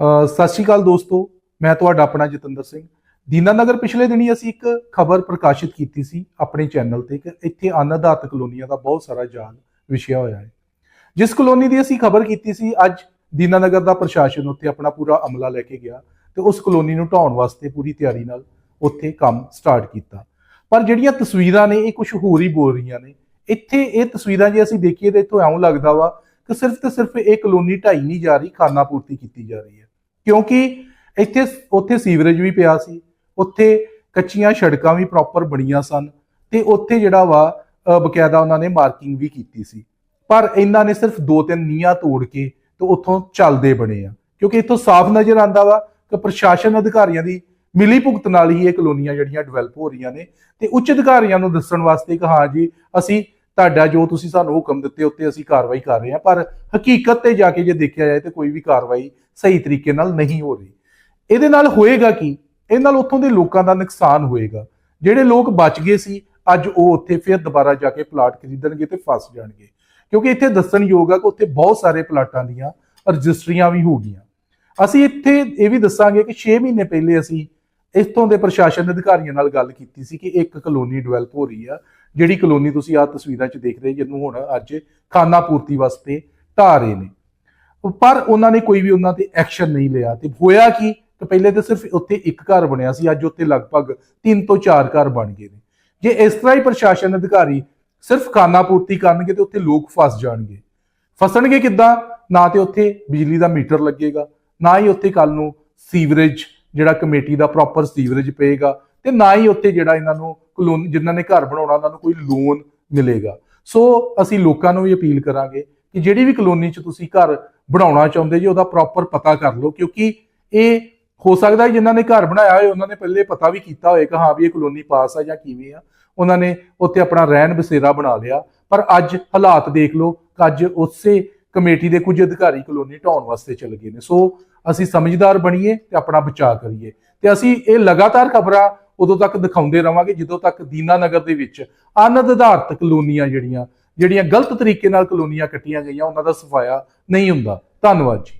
ਸਤਿ ਸ਼੍ਰੀ ਅਕਾਲ ਦੋਸਤੋ, ਮੈਂ ਤੁਹਾਡਾ ਆਪਣਾ ਜਤਿੰਦਰ ਸਿੰਘ। ਦੀਨਾਨਗਰ ਪਿਛਲੇ ਦਿਨੀ ਅਸੀਂ ਇੱਕ ਖਬਰ ਪ੍ਰਕਾਸ਼ਿਤ ਕੀਤੀ ਸੀ ਆਪਣੇ ਚੈਨਲ ਤੇ ਕਿ ਇੱਥੇ ਅਨਅਧਾਰਤ ਕਲੋਨੀਆਂ ਦਾ ਬਹੁਤ ਸਾਰਾ ਜਾਲ ਵਿਛਿਆ ਹੋਇਆ ਹੈ। ਜਿਸ ਕਲੋਨੀ ਦੀ ਅਸੀਂ ਖਬਰ ਕੀਤੀ ਸੀ, ਅੱਜ ਦੀਨਾਨਗਰ ਦਾ ਪ੍ਰਸ਼ਾਸਨ ਉੱਥੇ ਆਪਣਾ ਪੂਰਾ ਅਮਲਾ ਲੈ ਕੇ ਗਿਆ ਤੇ ਉਸ ਕਲੋਨੀ ਨੂੰ ਢਾਉਣ ਵਾਸਤੇ ਪੂਰੀ ਤਿਆਰੀ ਨਾਲ ਉੱਥੇ ਕੰਮ ਸਟਾਰਟ ਕੀਤਾ। ਪਰ ਜਿਹੜੀਆਂ ਤਸਵੀਰਾਂ ਨੇ, ਇਹ ਕੁਝ ਹੋਰ ਹੀ ਬੋਲ ਰਹੀਆਂ ਨੇ। ਇੱਥੇ ਇਹ ਤਸਵੀਰਾਂ ਜੇ ਅਸੀਂ ਦੇਖੀਏ ਤਾਂ ਇੱਥੋਂ ਐਂ ਲੱਗਦਾ ਵਾ ਕਿ ਸਿਰਫ ਤੇ ਸਿਰਫ ਇਹ ਕਲੋਨੀ ਢਾਈ ਨਹੀਂ ਜਾ ਰਹੀ, ਖਾਨਾ ਪੂਰਤੀ ਕੀਤੀ ਜਾ ਰਹੀ ਹੈ। ਕਿਉਂਕਿ ਇੱਥੇ ਉੱਥੇ ਸੀਵਰੇਜ ਵੀ ਪਿਆ ਸੀ, ਉੱਥੇ ਕੱਚੀਆਂ ਸੜਕਾਂ ਵੀ ਪ੍ਰੋਪਰ ਬਣੀਆਂ ਸਨ ਤੇ ਉੱਥੇ ਜਿਹੜਾ ਵਾ ਬਕਾਇਦਾ ਉਹਨਾਂ ਨੇ ਮਾਰਕਿੰਗ ਵੀ ਕੀਤੀ ਸੀ। ਪਰ ਇਹਨਾਂ ਨੇ ਸਿਰਫ ਦੋ ਤਿੰਨ ਨੀਹਾਂ ਤੋੜ ਕੇ ਤੇ ਉੱਥੋਂ ਚੱਲਦੇ ਬਣੇ ਆ। ਕਿਉਂਕਿ ਇੱਥੋਂ ਸਾਫ਼ ਨਜ਼ਰ ਆਂਦਾ ਵਾ ਕਿ ਪ੍ਰਸ਼ਾਸਨ ਅਧਿਕਾਰੀਆਂ ਦੀ ਮਿਲੀ ਭੁਗਤ ਨਾਲ ਹੀ ਇਹ ਕਲੋਨੀਆਂ ਜਿਹੜੀਆਂ ਡਿਵੈਲਪ ਹੋ ਰਹੀਆਂ ਨੇ ਤੇ ਉੱਚ ਅਧਿਕਾਰੀਆਂ ਨੂੰ ਦੱਸਣ ਵਾਸਤੇ ਕਿ ਹਾਂ ਜੀ, ਅਸੀਂ ਤੁਹਾਡਾ ਜੋ ਤੁਸੀਂ ਸਾਨੂੰ ਹੁਕਮ ਦਿੱਤੇ, ਉੱਤੇ ਅਸੀਂ ਕਾਰਵਾਈ ਕਰ ਰਹੇ ਹਾਂ, ਪਰ ਹਕੀਕਤ ਤੇ ਜਾ ਕੇ ਜੇ ਦੇਖਿਆ ਜਾਏ ਤੇ ਕੋਈ ਵੀ ਕਾਰਵਾਈ ਸਹੀ ਤਰੀਕੇ ਨਾਲ ਨਹੀਂ ਹੋ ਰਹੀ। ਇਹਦੇ ਨਾਲ ਹੋਏਗਾ ਕੀ? ਇਹਦੇ ਨਾਲ ਉੱਥੋਂ ਦੇ ਲੋਕਾਂ ਦਾ ਨੁਕਸਾਨ ਹੋਏਗਾ। ਜਿਹੜੇ ਲੋਕ ਬਚ ਗਏ ਸੀ, ਅੱਜ ਉਹ ਉੱਥੇ ਫਿਰ ਦੁਬਾਰਾ ਜਾ ਕੇ ਪਲਾਟ ਖਰੀਦਣਗੇ ਤੇ ਫਸ ਜਾਣਗੇ। ਕਿਉਂਕਿ ਇੱਥੇ ਦੱਸਣਯੋਗ ਆ ਕਿ ਉੱਥੇ ਬਹੁਤ ਸਾਰੇ ਪਲਾਟਾਂ ਦੀਆਂ ਰਜਿਸਟਰੀਆਂ ਵੀ ਹੋ ਗਈਆਂ। ਅਸੀਂ ਇੱਥੇ ਇਹ ਵੀ ਦੱਸਾਂਗੇ ਕਿ 6 ਮਹੀਨੇ ਪਹਿਲੇ ਅਸੀਂ ਇੱਥੋਂ ਦੇ ਪ੍ਰਸ਼ਾਸਨ ਅਧਿਕਾਰੀਆਂ ਨਾਲ ਗੱਲ ਕੀਤੀ ਸੀ ਕਿ ਇੱਕ ਕਲੋਨੀ ਡਿਵੈਲਪ ਹੋ ਰਹੀ ਆ। ਜਿਹੜੀ ਕਲੋਨੀ ਤੁਸੀਂ ਆਹ ਤਸਵੀਰਾਂ 'ਚ ਦੇਖ ਰਹੇ ਜਿਹਨੂੰ ਹੁਣ ਅੱਜ ਖਾਨਾ ਪੂਰਤੀ ਵਾਸਤੇ ਢਾਹ ਰਹੇ ਨੇ। ਪਰ ਉਹਨਾਂ ਨੇ ਕੋਈ ਵੀ ਉਹਨਾਂ ਤੇ ਐਕਸ਼ਨ ਨਹੀਂ ਲਿਆ ਤੇ ਹੋਇਆ ਕੀ? ਕਿ ਪਹਿਲੇ ਤਾਂ ਸਿਰਫ ਉੱਥੇ ਇੱਕ ਘਰ ਬਣਿਆ ਸੀ, ਅੱਜ ਉੱਥੇ ਲਗਭਗ 3 ਤੋਂ 4 ਘਰ ਬਣ ਗਏ ਨੇ। ਜੇ ਇਸ ਤਰ੍ਹਾਂ ਹੀ ਪ੍ਰਸ਼ਾਸਨ ਅਧਿਕਾਰੀ ਸਿਰਫ ਖਾਨਾ ਪੂਰਤੀ ਕਰਨਗੇ ਤੇ ਉੱਥੇ ਲੋਕ ਫਸ ਜਾਣਗੇ। ਫਸਣਗੇ ਕਿੱਦਾਂ? ਨਾ ਤੇ ਉੱਥੇ ਬਿਜਲੀ ਦਾ ਮੀਟਰ ਲੱਗੇਗਾ, ਨਾ ਹੀ ਉੱਥੇ ਕੱਲ ਨੂੰ ਸੀਵਰੇਜ ਜਿਹੜਾ ਕਮੇਟੀ ਦਾ ਪ੍ਰੋਪਰ ਸੀਵਰੇਜ ਪਏਗਾ ਤੇ ਨਾ ਹੀ ਉੱਥੇ ਜਿਹੜਾ ਇਹਨਾਂ ਨੂੰ ਕਲੋਨੀ, ਜਿਨ੍ਹਾਂ ਨੇ ਘਰ ਬਣਾਉਣਾ, ਉਹਨਾਂ ਨੂੰ ਕੋਈ ਲੋਨ ਮਿਲੇਗਾ। ਸੋ ਅਸੀਂ ਲੋਕਾਂ ਨੂੰ ਵੀ ਅਪੀਲ ਕਰਾਂਗੇ ਕਿ ਜਿਹੜੀ ਵੀ ਕਲੋਨੀ 'ਚ ਤੁਸੀਂ ਘਰ ਬਣਾਉਣਾ ਚਾਹੁੰਦੇ ਜੀ, ਉਹਦਾ ਪ੍ਰੋਪਰ ਪਤਾ ਕਰ ਲਓ, ਕਿਉਂਕਿ ਇਹ ਹੋ ਸਕਦਾ ਹੈ ਜਿਨ੍ਹਾਂ ਨੇ ਘਰ ਬਣਾਇਆ ਹੋਏ, ਉਹਨਾਂ ਨੇ ਪਹਿਲੇ ਪਤਾ ਵੀ ਕੀਤਾ ਹੋਏ ਕਿ ਹਾਂ ਵੀ ਇਹ ਕਲੋਨੀ ਪਾਸ ਆ ਜਾਂ ਕਿਵੇਂ ਆ। ਉਹਨਾਂ ਨੇ ਉੱਥੇ ਆਪਣਾ ਰਹਿਣ ਬਸੇਰਾ ਬਣਾ ਲਿਆ। ਪਰ ਅੱਜ ਹਾਲਾਤ ਦੇਖ ਲਓ ਅੱਜ ਉਸੇ ਕਮੇਟੀ ਦੇ ਕੁਝ ਅਧਿਕਾਰੀ ਕਲੋਨੀ ਢਾਉਣ ਵਾਸਤੇ ਚੱਲ ਗਏ ਨੇ। ਸੋ ਅਸੀਂ ਸਮਝਦਾਰ ਬਣੀਏ ਤੇ ਆਪਣਾ ਬਚਾਅ ਕਰੀਏ। ਤੇ ਅਸੀਂ ਇਹ ਲਗਾਤਾਰ ਖਬਰਾਂ ਉਦੋਂ ਤੱਕ ਦਿਖਾਉਂਦੇ ਰਵਾਂਗੇ, ਜਦੋਂ ਤੱਕ ਦੀਨਾਨਗਰ ਦੇ ਵਿੱਚ ਅਨਅਧਾਰਤ ਕਲੋਨੀਆਂ ਜਿਹੜੀਆਂ ਜਿਹੜੀਆਂ ਗਲਤ ਤਰੀਕੇ ਨਾਲ ਕਲੋਨੀਆਂ ਕੱਟੀਆਂ ਗਈਆਂ, ਉਹਨਾਂ ਦਾ ਸਫਾਇਆ ਨਹੀਂ ਹੁੰਦਾ। ਧੰਨਵਾਦ ਜੀ।